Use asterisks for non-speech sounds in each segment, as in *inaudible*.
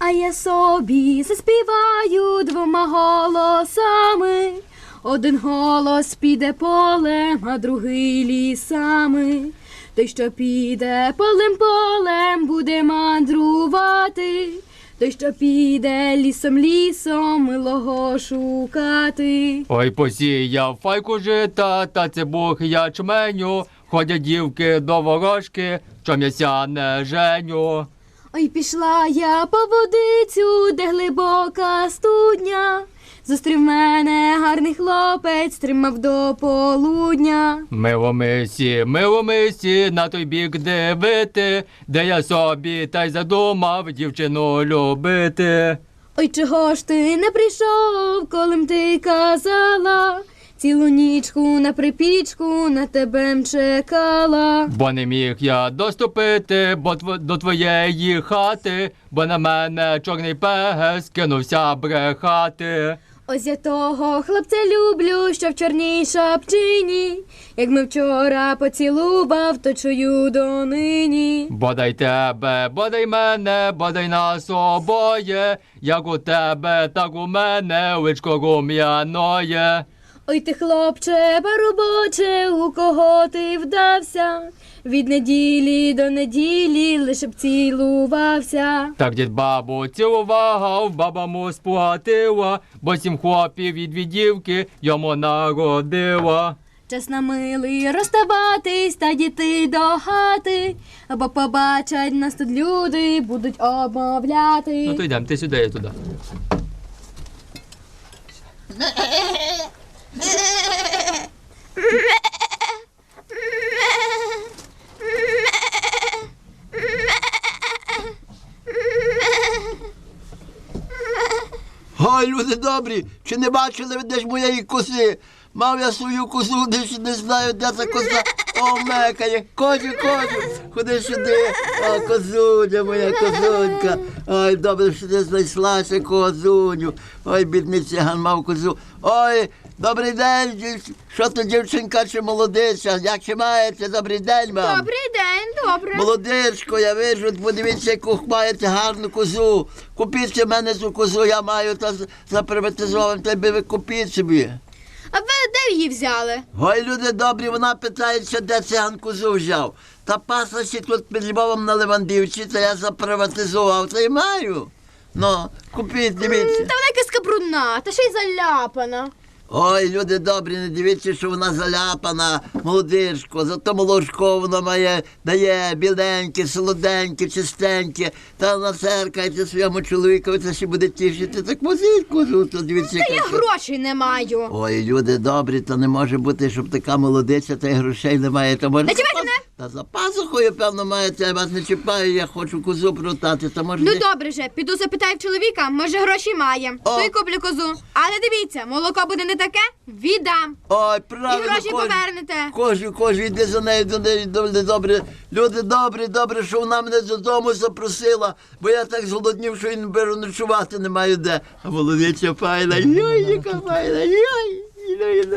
А я собі заспіваю двома голосами. Один голос піде полем, а другий лісами. Той, що піде полем полем, буде мандрувати. Той, що піде лісом лісом, милого шукати. Ой, посіяв файку жита, та це Бог ячменю. Ходять дівки до ворожки, що м'яся не женю. Ой, пішла я по водицю, де глибока студня. Зустрів мене гарний хлопець, тримав до полудня. Миломисі, миломисі, на той бік дивити, де я собі та й задумав дівчину любити. Ой, чого ж ти не прийшов, коли м ти казала? Цілу нічку на припічку на тебе м чекала. Бо не міг я доступити бо тв- до твоєї хати, бо на мене чорний пес кинувся брехати. Ось я того хлопця люблю, що в чорній шапчині. Як ми вчора поцілував, то чую донині. Бодай тебе, бодай мене, бодай нас обоє, як у тебе, так у мене личко рум'яноє. Ой ти, хлопче, барубоче, у кого ти вдався? Від неділі до неділі лише б цілувався. Так дід бабу цілував, баба му сплатила, бо сім хлопів від відівки йому народила. Час на милий розставатись та діти до хати, або побачать нас тут люди, будуть обмовляти. Ну то йдемо, ти сюди, я туди. *laughs* Ой, люди добрі, чи не бачили ви десь моєї коси? Мав я свою косу, десь не знаю, де ця коса. О, мекає, козю, козю, ходи сюди. О, козуня моя козунька. Ой, добре, що ти знайшлася козуню. Ой, бідний циган мав козу. Ой, добрий день, що то дівчинка чи молодиця? Як чи маєте? Добрий день, мам. Добрий день, добре. Молодичко, я вижу, подивіться, яку маєте гарну козу. Купіть мене цю козу, я маю та з- заприватизовану, та би ви купіть собі. А ви де її взяли? Ой, люди добрі, вона питається, де циганку взяв. Та пасочі тут під Львовом на Левандівці, це я заприватизував, та й маю. Ну, купіть, дивіться. Та вона якась кабрудна, та ще й заляпана. Ой, люди добрі, не дивіться, що вона заляпана, молодишко, зато молочко вона має, дає біленьке, солоденьке, чистеньке, та насеркайте своєму чоловікові, це ще буде тішити. Так возіть козу, то дивіться. Та я грошей не маю. Ой, люди добрі, то не може бути, щоб така молодиця, та й грошей немає. То може паз- мене! Та за пазухою, певно, маєте, я вас не чіпаю, я хочу козу продати, то може. Ну десь- добре же, піду запитаю в чоловіка, може гроші має. О. То й куплю козу. Але дивіться, молоко буде не таке, віддам. Ой, І гроші кожен- повернете. Кожу, кожу, йди за нею до неї добре, добре. Люди добрі, добре, що вона мене додому запросила, бо я так зголоднів, що і не беру ночувати не маю де. А молодиця файна, йой, яка файна, йой, іду, іду.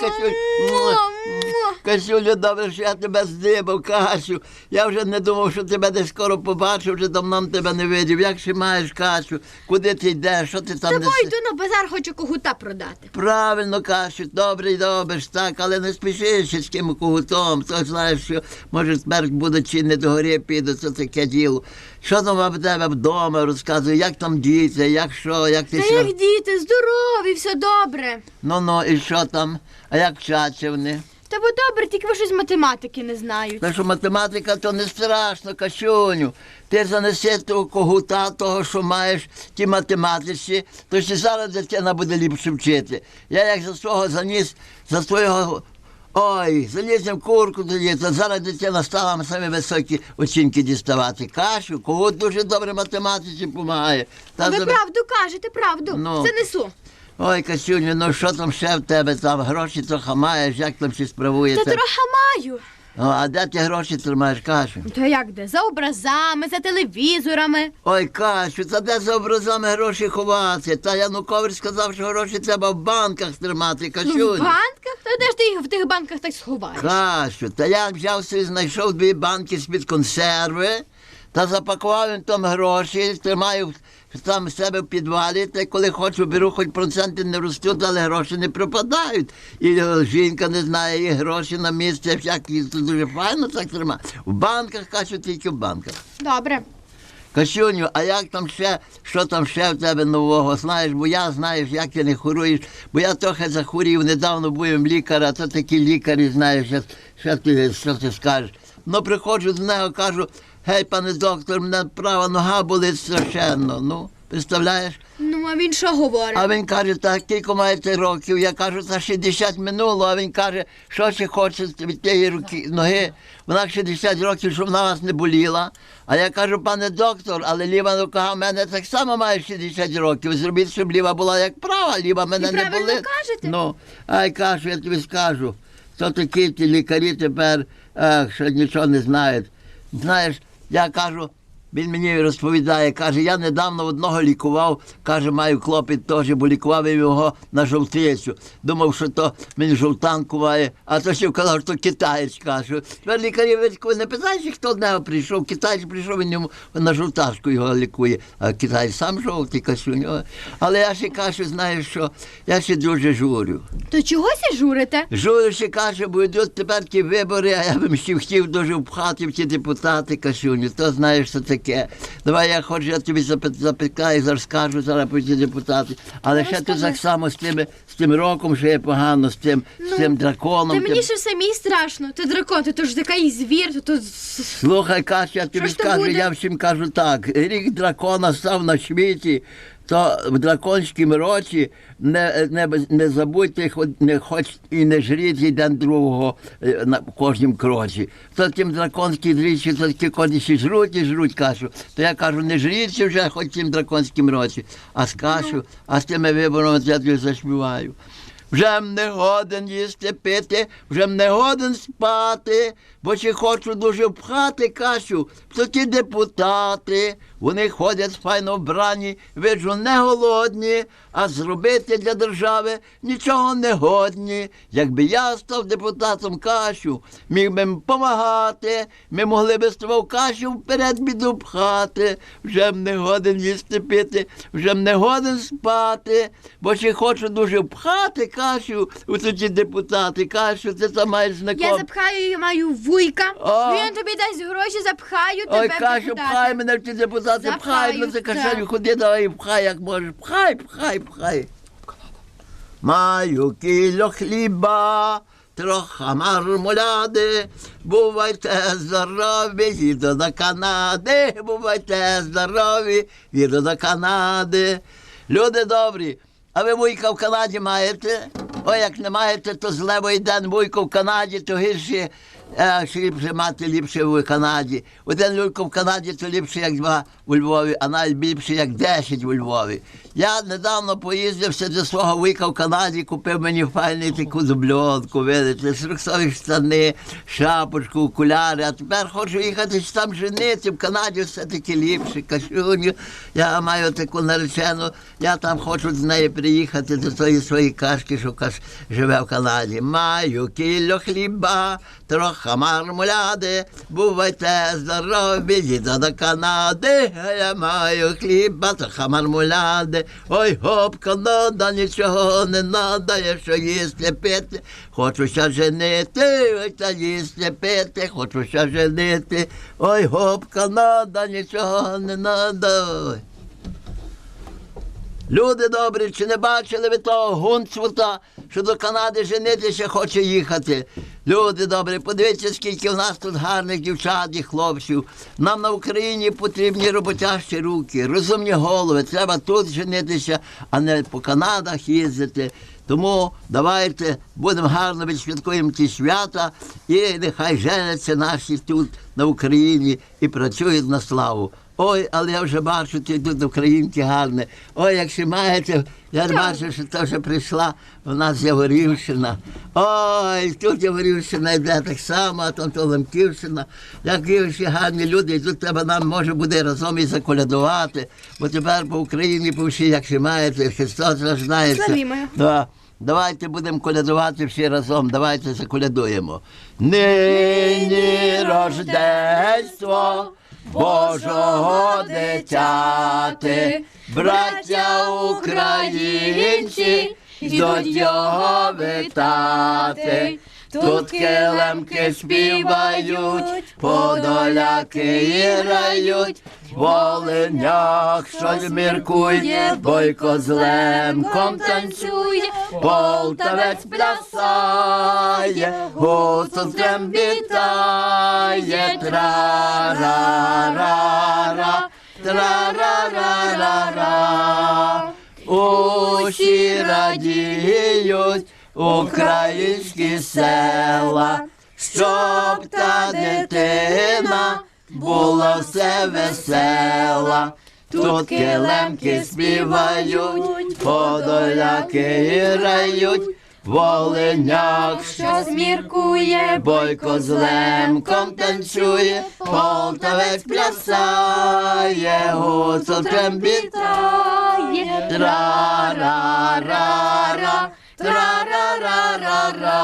Касюль, муа, муа. Касюлю, добре, що я тебе здибав, Касю. Я вже не думав, що тебе десь скоро побачу, вже давно тебе не видів. Як ще маєш, Касю? Куди ти йдеш? Що ти там Тобою неси? йду на базар, хочу когута продати. Правильно кажуть, добре, добре так, але не спіши ще з ким когутом. То знаєш, що може смерть буде чи не до горі піде, це таке діло. Що там в тебе вдома розказує, як там діти, як що, як ти Та що? як діти, здорові, все добре. Ну ну і що там? А як вчаться вони? Та бо добре, тільки ви щось з математики не знають. Та що математика то не страшно, Касюню. Ти занеси того когута, того, що маєш ті математиці, то ще зараз дитина буде ліпше вчити. Я як за свого заніс, за свого. Ой, залізем курку тоді, то зараз дитина стала самі високі оцінки діставати. Кашу, когут дуже добре математиці допомагає. Та Ви за- правду кажете, правду. Ну. Це несу. Ой, Касюню, ну що там ще в тебе там? Гроші трохи маєш, як там ще Та справуєте? трохи маю. О, а де ти гроші тримаєш, Кашу? То як де? За образами, за телевізорами. Ой, Кашу, та де за образами гроші ховати? Та Янукович сказав, що гроші треба в банках тримати, Ну, в банках? То де ж ти їх в тих банках так сховаєш? Кашу, та я взяв собі, знайшов дві банки з-під консерви та запакував їм там гроші, тримаю в себе в підвалі, та коли хочу, беру, хоч проценти не ростуть, але гроші не пропадають. І жінка не знає, і гроші на місці, всякі це дуже файно так тримає. В банках, кажу, тільки в банках. Добре. Касюню, а як там ще, що там ще в тебе нового? Знаєш, бо я знаєш, як ти не хворуєш, бо я трохи захворів, недавно був лікаря, то такі лікарі, знаєш, що, ти, що ти скажеш. Ну, приходжу до нього, кажу, гей, пане доктор, мене права нога болить страшенно. Ну, представляєш? Ну, а він що говорить? А він каже, так, кілько маєте років? Я кажу, за 60 минуло, а він каже, що ще хоче від тієї руки, ноги. Вона 60 років, щоб вона вас не боліла. А я кажу, пане доктор, але ліва рука в мене так само має 60 років. Зробіть, щоб ліва була як права, ліва мене І не правильно болить. кажете. Ну, ай кажу, я тобі скажу. То такі ті лікарі тепер, ах, що нічого не знають. Знаєш, я кажу, він мені розповідає, каже, я недавно одного лікував, каже, маю клопіт теж, бо лікував його на жовтицю. Думав, що то мені жовтанку має, а то ще казав, що китаєць кажу. Тепер лікарі не питаєш, хто до нього прийшов, китаєць прийшов, він йому на жовташку його лікує, а китаєць сам жовтий кашунь. О. Але я ще кажу, знаєш що, я ще дуже журю. То чогося журите? Журю ще каже, бо йдуть тепер ті вибори, а я б ще хотів дуже впхати в ті депутати, кашуню, то знаєш, що таке. Давай я хоч я тобі запитаю, зараз скажу зараз про депутати. Але ще ти так само з тим, з тим роком, що є погано, з тим, з тим драконом. Та тим- мені ще самій страшно. Ти дракон, ти то ж такий звір, то, то... Слухай, Каш, я тобі скажу, я всім кажу так. Рік дракона став на світі, то в драконському році не, не, не забудьте, не хоч і не жріть один другого е, на кожнім кроці. То тим драконські річі, то такі кожні жруть і жруть кашу. То я кажу, не жріть вже хоч тим драконським році, а з кашу, а з тими виборами я заспіваю. Вже не годен їсти пити, вже не годен спати, бо чи хочу дуже впхати кашу, то ті депутати, вони ходять файно вбрані, виджу, не голодні, а зробити для держави нічого не годні. Якби я став депутатом кашу, міг би їм помагати, ми могли би з тобою кашу вперед біду пхати, вже м не годен їсти пити, вже м не годен спати, бо чи хочу дуже впхати кашу, у ті депутати, кашу, це там маєш знаком. Я запхаю і маю вуйка. О. Він тобі дасть гроші, запхаю тебе Ой, кашу, пхай мене в ті депутати, Запхаю, пхай, ну це так. ходи, давай, пхай, як можеш, пхай, пхай, пхай. Маю кіло хліба, троха мармуляди, бувайте здорові, їду до Канади, бувайте здорові, їду до Канади. Люди добрі, а ви вуйка в Канаді маєте? Ой, як не маєте, то зле бо день вуйка в Канаді, то гірше, е, ще ліпше мати ліпше в Канаді. Один люлько в Канаді, то ліпше, як два у Львові, а навіть більше, як десять у Львові. Я недавно поїздився до свого вуйка в Канаді, купив мені файну таку дубльонку, видите, сроксові штани, шапочку, окуляри, а тепер хочу їхати там женити, в Канаді все-таки ліпше, кашуню. Я маю таку наречену, я там хочу з нею приїхати до тої своєї кашки, що каш живе в Канаді. Маю кіло хліба, трохи мармуляди, бувайте здорові, їду до Канади, я маю хліба, трохи мармуляди. Ой, гоп, Канада, нічого не надо, я що їсти пити, хочу ще женити, ой, та їсти пити, хочу ще женити. Ой, гоп, Канада, нічого не надо. Люди добрі, чи не бачили ви того гунцвута, що до Канади женитися хоче їхати? Люди добрі, подивіться, скільки в нас тут гарних дівчат і хлопців. Нам на Україні потрібні роботящі руки, розумні голови. Треба тут женитися, а не по Канадах їздити. Тому давайте будемо гарно відсвяткуємо ті свята, і нехай женяться наші тут на Україні і працюють на славу. Ой, але я вже бачу, ти тут українки гарне. Ой, якщо маєте, я бачу, що то вже прийшла у нас Яворівщина. Ой, тут Яворівщина йде так само, а там то Лемківщина. Які всі гарні люди, і тут треба нам може буде разом і заколядувати. Бо тепер по Україні по всій, якщо маєте, Христос рождається. Да. Давайте будемо колядувати всі разом, давайте заколядуємо. Нині рождество Божого дитяти, браття українці, йдуть його вітати. Тут килимки співають, подоляки іграють, Волинях щось міркує, бойко з лемком танцює, полтавець плясає, гусом трембітає, тра-ра-ра-ра, тра-ра-ра-ра-ра. Усі радіють, українські села, щоб та дитина була все весела. Тут килемки співають, подоляки грають, Волиняк Що зміркує, Бойко з лемком танцює, полтавець плясає, гуцул трембітає. Тра-ра-ра-ра, тра-ра-ра-ра-ра.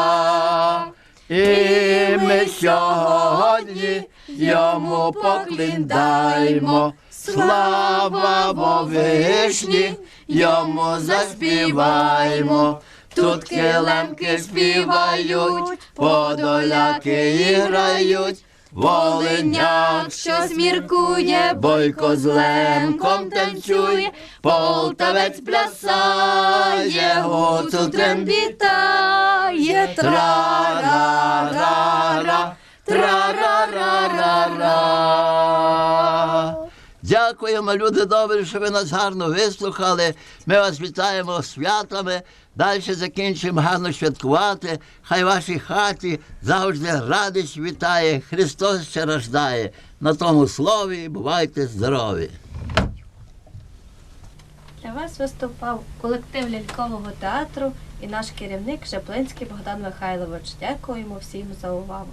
І ми сьогодні йому покліндаємо. Слава Вовишні, йому заспіваємо. Тут килемки співають, подоляки грають, Волиняк, що зміркує, Бойко з лемком танцює, полтавець плясає, гуцул трембітає, тра-ра-ра-ра, тра-ра-ра-ра-ра. Дякуємо, люди добрі, що ви нас гарно вислухали. Ми вас вітаємо святами. Далі закінчимо гарно святкувати. Хай вашій хаті завжди радість вітає. Христос ще рождає. На тому слові бувайте здорові. Для вас виступав колектив лялькового театру і наш керівник Шеплинський Богдан Михайлович. Дякуємо всім за увагу.